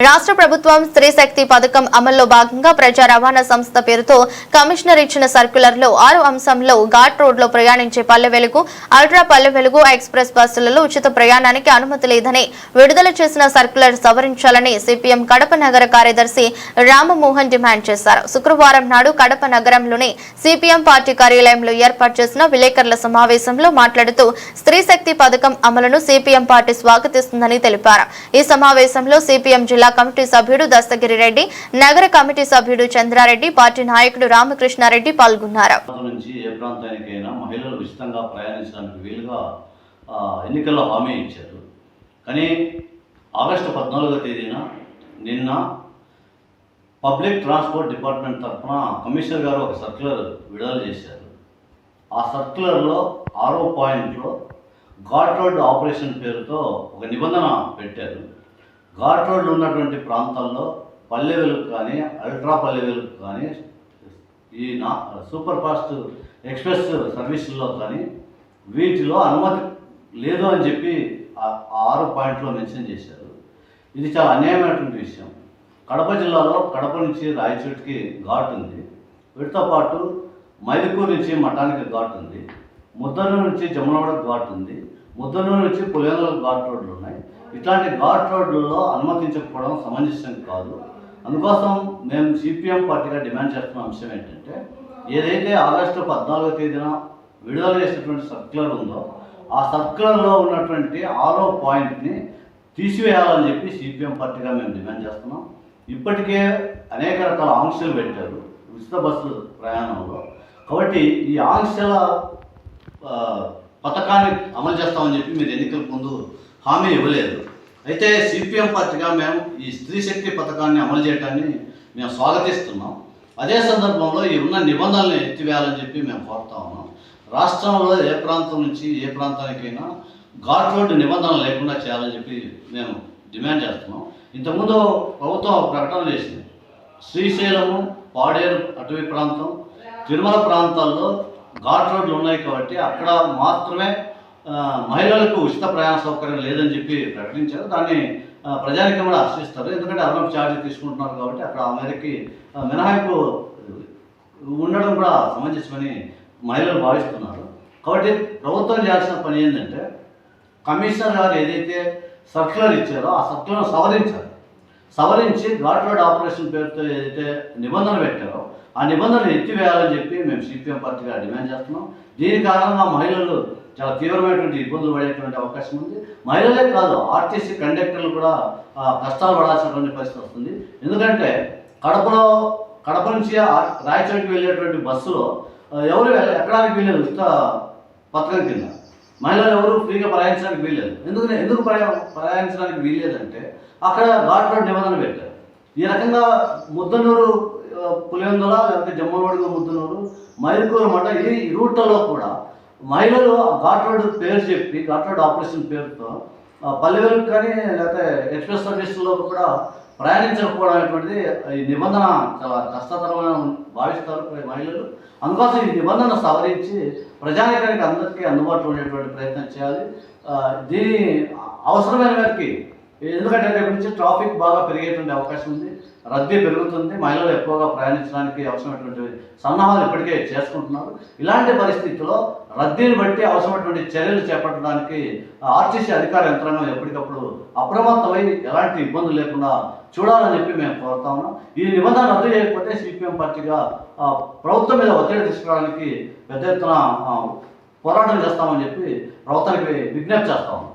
రాష్ట్ర ప్రభుత్వం స్త్రీ శక్తి పథకం అమల్లో భాగంగా ప్రజా రవాణా సంస్థ పేరుతో కమిషనర్ ఇచ్చిన సర్క్యులర్లో ఆరు అంశంలో ఘాట్ రోడ్లో ప్రయాణించే పల్లె వెలుగు అల్ట్రా పల్లె వెలుగు ఎక్స్ప్రెస్ బస్సులలో ఉచిత ప్రయాణానికి అనుమతి లేదని విడుదల చేసిన సర్క్యులర్ సవరించాలని సిపిఎం కడప నగర కార్యదర్శి రామమోహన్ డిమాండ్ చేశారు. శుక్రవారం నాడు కడప నగరంలోని సిపిఎం పార్టీ కార్యాలయంలో ఏర్పాటు చేసిన విలేకరుల సమావేశంలో మాట్లాడుతూ స్త్రీ శక్తి పథకం అమలును సిపిఎం పార్టీ స్వాగతిస్తుందని తెలిపారు. ఈ సమావేశంలో సిపిఎం జిల్లా కమిటీ సభ్యుడు దస్తగిరి రెడ్డి నగర కమిటీ సభ్యుడు చంద్రారెడ్డి పార్టీ నాయకుడు రామకృష్ణారెడ్డి పాల్గొన్నారు. నుంచి ఏ ప్రాంతానికైనా మహిళలు ఉచితంగా ప్రయాణించడానికి వీలుగా ఎన్నికల్లో హామీ ఇచ్చారు. కానీ ఆగస్టు పద్నాలుగో తేదీన నిన్న పబ్లిక్ ట్రాన్స్పోర్ట్ డిపార్ట్మెంట్ తరఫున కమిషనర్ గారు ఒక సర్క్యులర్ విడుదల చేశారు. ఆ సర్క్యులర్లో ఆరో పాయింట్లో ఘాట్ రోడ్ ఆపరేషన్ పేరుతో ఒక నిబంధన పెట్టారు. ఘాట్ రోడ్లు ఉన్నటువంటి ప్రాంతాల్లో పల్లె వెలుగు కానీ అల్ట్రా పల్లె వెలుగు కానీ ఈ నా సూపర్ ఫాస్ట్ ఎక్స్ప్రెస్ సర్వీసుల్లో కానీ వీటిలో అనుమతి లేదు అని చెప్పి ఆరు పాయింట్లో మెన్షన్ చేశారు. ఇది చాలా అన్యాయమైనటువంటి విషయం. కడప జిల్లాలో కడప నుంచి రాయచోటికి ఘాట్ ఉంది. వీటితో పాటు మైదుకూరు నుంచి మఠానికి ఘాట్ ఉంది. ముద్దరు నుంచి జమునవాడ ఘాట్ ఉంది. ముద్దనూరు నుంచి పులివెందుల ఘాట్ రోడ్లు ఉన్నాయి. ఇట్లాంటి ఘాట్ రోడ్లలో అనుమతించకపోవడం సమంజసం కాదు. అందుకోసం మేము సిపిఎం పార్టీగా డిమాండ్ చేస్తున్న అంశం ఏంటంటే ఏదైతే ఆగస్టు పద్నాలుగో తేదీన విడుదల చేసినటువంటి సర్క్యులర్ ఉందో ఆ సర్క్యులర్లో ఉన్నటువంటి ఆరో పాయింట్ని తీసివేయాలని చెప్పి సిపిఎం పార్టీగా మేము డిమాండ్ చేస్తున్నాం. ఇప్పటికే అనేక రకాల ఆంక్షలు పెట్టారు ఉచిత బస్సు ప్రయాణంలో. కాబట్టి ఈ ఆంక్షల పథకాన్ని అమలు చేస్తామని చెప్పి మీరు ఎన్నికల ముందు హామీ ఇవ్వలేదు. అయితే సిపిఎం పార్టీగా మేము ఈ స్త్రీ శక్తి పథకాన్ని అమలు చేయడాన్ని మేము స్వాగతిస్తున్నాం. అదే సందర్భంలో ఈ ఉన్న నిబంధనలను ఎత్తివేయాలని చెప్పి మేము కోరుతా ఉన్నాం. రాష్ట్రంలో ఏ ప్రాంతం నుంచి ఏ ప్రాంతానికైనా ఘాట్ రోడ్డు నిబంధనలు లేకుండా చేయాలని చెప్పి మేము డిమాండ్ చేస్తున్నాం. ఇంతకుముందు ప్రభుత్వం ప్రకటన చేసింది. శ్రీశైలము పాడేరు అటవీ ప్రాంతం తిరుమల ప్రాంతాల్లో ఘాట్ రోడ్లు ఉన్నాయి కాబట్టి అక్కడ మాత్రమే మహిళలకు ఉచిత ప్రయాణ సౌకర్యం లేదని చెప్పి ప్రకటించారు. దాన్ని ప్రజానికి ప్రజానికం కూడా ఆశిస్తారు ఎందుకంటే అదనపు ఛార్జ్ తీసుకుంటున్నారు కాబట్టి అక్కడ ఆ మేరకి మినహాయింపు ఉండడం కూడా సమంజసమని మహిళలు భావిస్తున్నారు. కాబట్టి ప్రభుత్వం చేయాల్సిన పని ఏంటంటే కమిషనర్ గారు ఏదైతే సర్క్యులర్ ఇచ్చారో ఆ సర్క్యులర్ సవరించారు సవరించి ఘాట్ ఆపరేషన్ పేరుతో ఏదైతే నిబంధన పెట్టారో ఆ నిబంధనలు ఎత్తివేయాలని చెప్పి మేము సిపిఎం పార్టీగా డిమాండ్ చేస్తున్నాం. దీని కారణంగా మహిళలు చాలా తీవ్రమైనటువంటి ఇబ్బందులు పడేటువంటి అవకాశం ఉంది. మహిళలే కాదు ఆర్టీసీ కండక్టర్లు కూడా కష్టాలు పడాల్సినటువంటి పరిస్థితి వస్తుంది. ఎందుకంటే కడపలో కడప నుంచి రాయచూరికి రాయచోటికి వెళ్ళేటువంటి బస్సులో ఎవరు ఎక్కడానికి వీలేదు ఉచిత పథకం కింద. మహిళలు ఎవరు ఫ్రీగా ప్రయాణించడానికి వీల్లేదు. ఎందుకు ఎందుకు ప్రయా ప్రయాణించడానికి వీల్లేదంటే అక్కడ ఘాట్ రోడ్ నిబంధన పెట్టారు. ఈ రకంగా ముద్దనూరు పులివెందుల లేకపోతే జమ్మవాడిగా ముద్దనూరు మైదుకూరు మంట ఈ రూట్లలో కూడా మహిళలు ఆ ఘాట్ రోడ్ పేరు చెప్పి ఘాట్ రోడ్ ఆపరేషన్ పేరుతో పల్లెవేలు కానీ లేకపోతే ఎక్స్ప్రెస్ సర్వీసులో కూడా ప్రయాణించకపోవడం అనేటువంటిది ఈ నిబంధన చాలా కష్టతరమైన భావిస్తారు మహిళలు అందుకోసం ఈ నిబంధన సవరించి ప్రజానికానికి అందరికీ అందుబాటులో ఉండేటువంటి ప్రయత్నం చేయాలి. దీని అవసరమైన వారికి ఎందుకంటే రేపు నుంచి ట్రాఫిక్ బాగా పెరిగేటువంటి అవకాశం ఉంది. రద్దీ పెరుగుతుంది. మహిళలు ఎక్కువగా ప్రయాణించడానికి అవసరమైనటువంటి సన్నాహాలు ఇప్పటికే చేసుకుంటున్నారు. ఇలాంటి పరిస్థితుల్లో రద్దీని బట్టి అవసరమైనటువంటి చర్యలు చేపట్టడానికి ఆర్టీసీ అధికార యంత్రాంగం ఎప్పటికప్పుడు అప్రమత్తమై ఎలాంటి ఇబ్బందులు లేకుండా చూడాలని చెప్పి మేము కోరుతా ఉన్నాం. ఈ నిబంధన రద్దు చేయకపోతే సిపిఎం పార్టీగా ప్రభుత్వం మీద ఒత్తిడి తీసుకురావడానికి పెద్ద ఎత్తున పోరాటం చేస్తామని చెప్పి ప్రభుత్వానికి విజ్ఞప్తి చేస్తా ఉన్నాం.